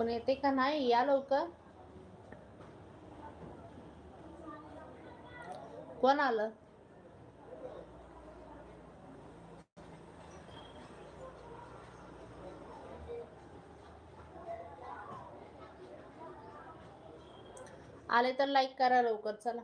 कोण येते का नाही या लवकर कोण आलं? आले तर लाईक करा लवकर चला.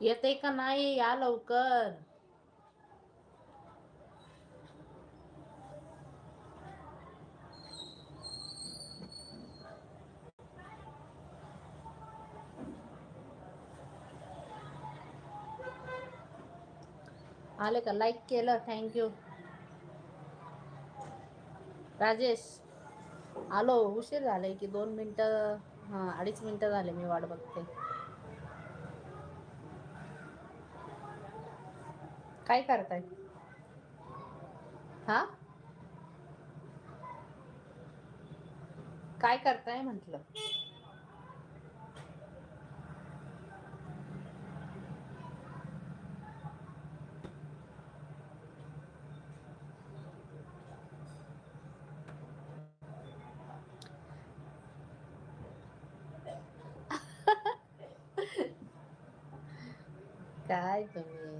येते का नाही? या लवकर. आले का? लाईक केलं. थँक्यू राजेश आलो. उशीर झाले की दोन मिनटं हां अडीच मिनटं झाले मी वाट बघते. काय करताय? हा? काय करताय म्हंटल? काय तुम्ही?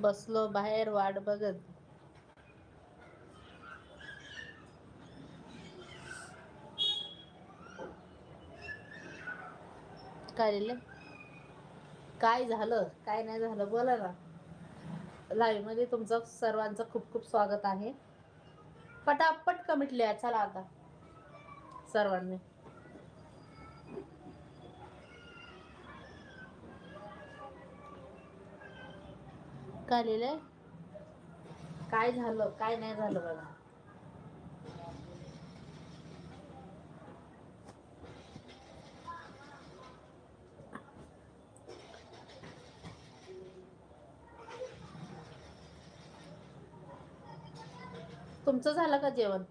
बसलो बाहेर वाट बघत. काय रे काय झालं? काय नाही झालं? बोला ना. लाईव्हमध्ये तुमचं सर्वांचं खूप खूप स्वागत आहे. पटापट कमिट लिहा चला आता. सर्वांनी. आलेलं आहे काय झालं? काय नाही झालं बघा. तुमचं झालं का जेवण?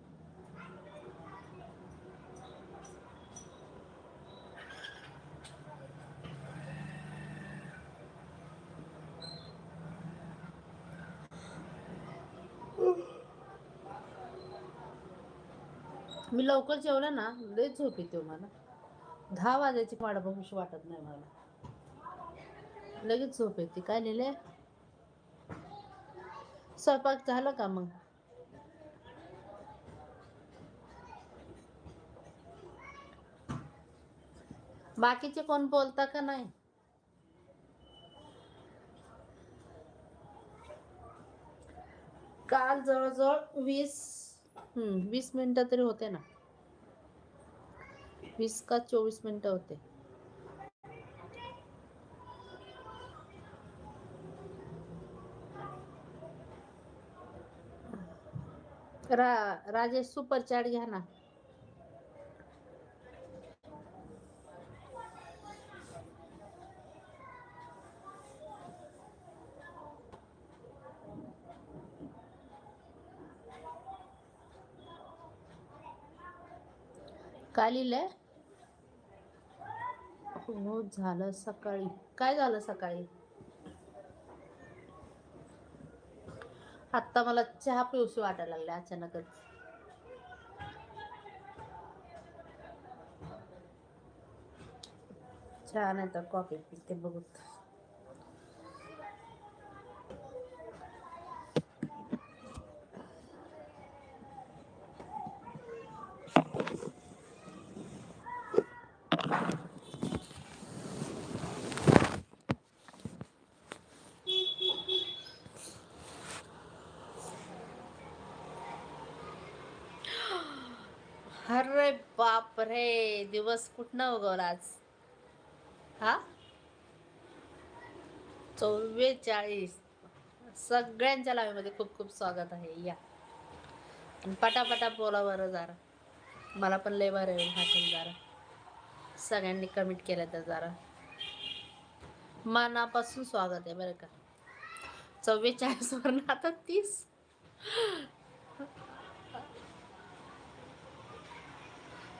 मी लवकर जेवलं ना लय झोप येते हो मला. दहा वाजायची वाट बघूशी वाटत नाही मला. लगेच झोप येते. काय लिहिले स्वयंपाक झाला का मग? बाकीचे कोण बोलता का नाही? काल जवळजवळ वीस हम्म वीस मिनिटं तरी होते ना. वीस का चोवीस मिनिटं होते. रा राजेश सुपर चॅट घ्या ना. काय लिहिलंय हो झालं सकाळी. काय झालं सकाळी? आत्ता मला चहा पिऊशी वाटायला लागले अचानकच. चहा नाही तर कॉफी पिते बघत बापरे दिवस कुठनं उगवला आज? हा? चव्वेचाळीस. सगळ्यांच्या लाईव्हमध्ये खूप खूप स्वागत आहे. या. आणि पटापटा बोला बरं जरा. मला पण लय बरं येईल हाटून जरा. सगळ्यांनी कमेंट केलं तर जरा. मनापासून स्वागत आहे बरं का. चव्वेचाळीसवर आता तीस.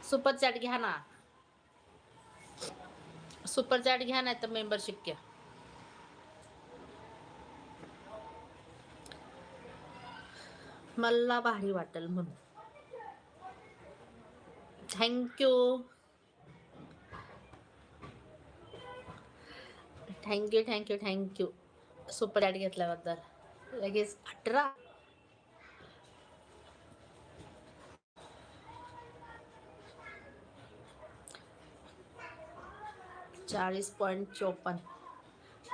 सुपर चॅट घ्या ना. सुपर चॅट घ्या नाही तर मेंबरशिप घ्या. मला भारी वाटेल म्हणून. Thank you thank you thank you thank you super ad घेतल्याबद्दल. लगेच अठरा. चाळीस पॉईंट चोपन्न.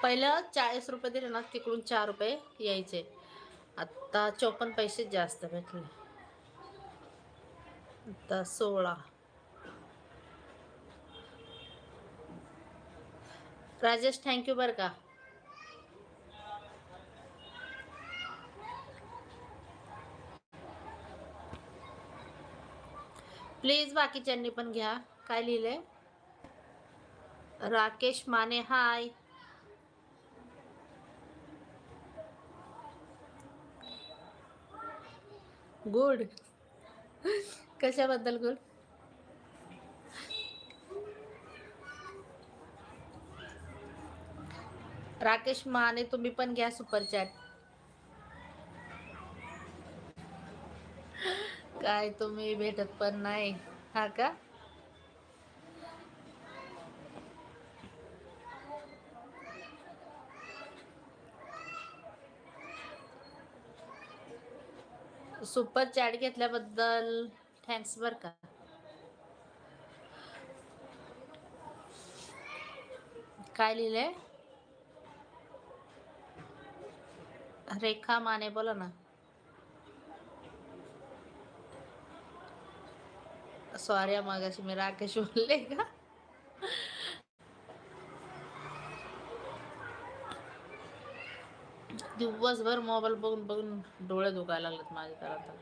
पहिलं चाळीस रुपये दिले ना तिकडून चार रुपये यायचे. आत्ता चोपन्न पैसे जास्त भेटले. आता सोळा. राजेश थँक्यू बरं का. प्लीज बाकीच्यांनी पण घ्या. काय लिहिलंय? राकेश माने हाय. गुड. कशाबद्दल गुड? राकेश माने तुम्ही पण घ्या सुपर चॅट काय तुम्ही भेटत पण नाही. हा का? सुपर चॅट घेतल्याबद्दल थँक्स बर का. काय लिहिलंय? रेखा माने बोला ना. सॉरी मागाशी मी राकेश बोलले का? दिवसभर मोबाईल बघून बघून डोळे दुखायला लागलेत माझे तर आता.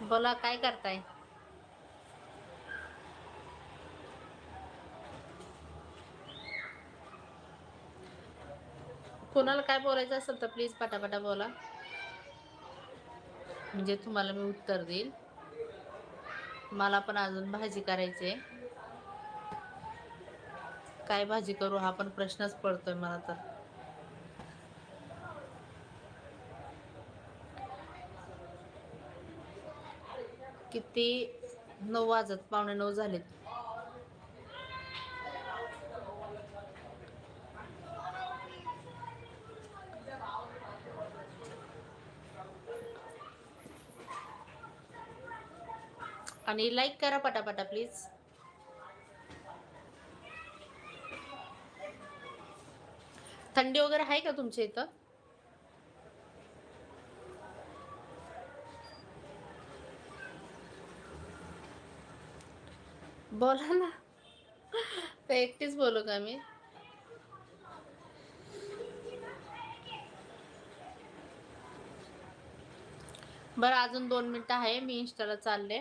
बोला काय करताय? कोणाला काय बोलायचं असेल तर प्लीज पटापटा बोला. म्हणजे तुम्हाला मी उत्तर देईल. मला पण अजून भाजी करायची आहे काय भाजी करू हा पण प्रश्नच पडतोय मला तर. किती नऊ वाजत पावणे नऊ झालेत. आणि लाईक करा पटापटा प्लीज थंडी वगैरे आहे का तुमच्या इथं? बोला ना. तर एकटीच बोलू का मी? बरं अजून दोन मिनटं आहे. मी इंस्टाला चालले.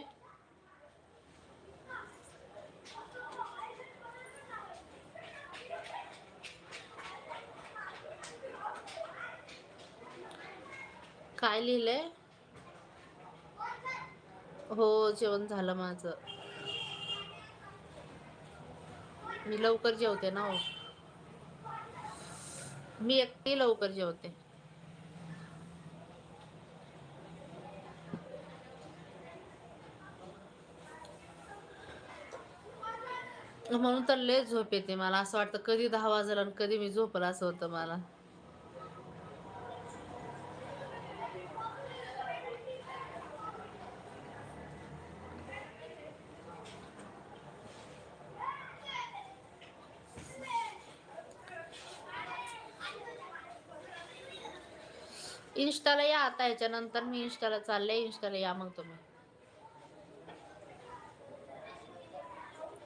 काय लिहिलंय? हो जेवण झालं माझं. मी लवकर जेवते ना हो. मी एकटी लवकर जेवते. म्हणून तर लय झोप येते मला. असं वाटतं कधी दहा वाजलं आणि कधी मी झोपल असं होतं मला. इन्स्टाला या आता याच्यानंतर मी इन्स्टाला चालले इन्स्टाला या मग तुम्ही.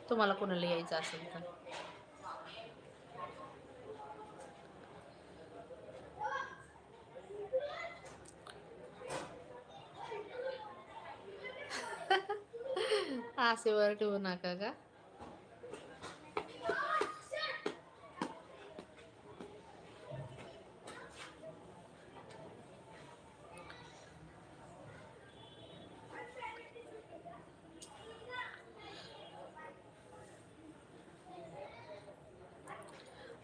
तुम्हाला कोणाला यायचं असेल तर. आसेवर ठेवू नका का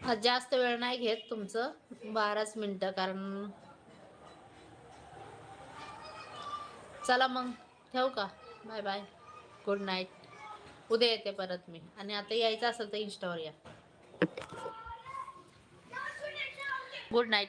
आज जास्त वेळ नाही घेत तुमचं. बाराच मिनटं कारण चला मग ठेवू का? Bye bye. गुड नाईट उद्या येते परत मी. आणि आता यायचं असेल तर इंस्टावर या. Good night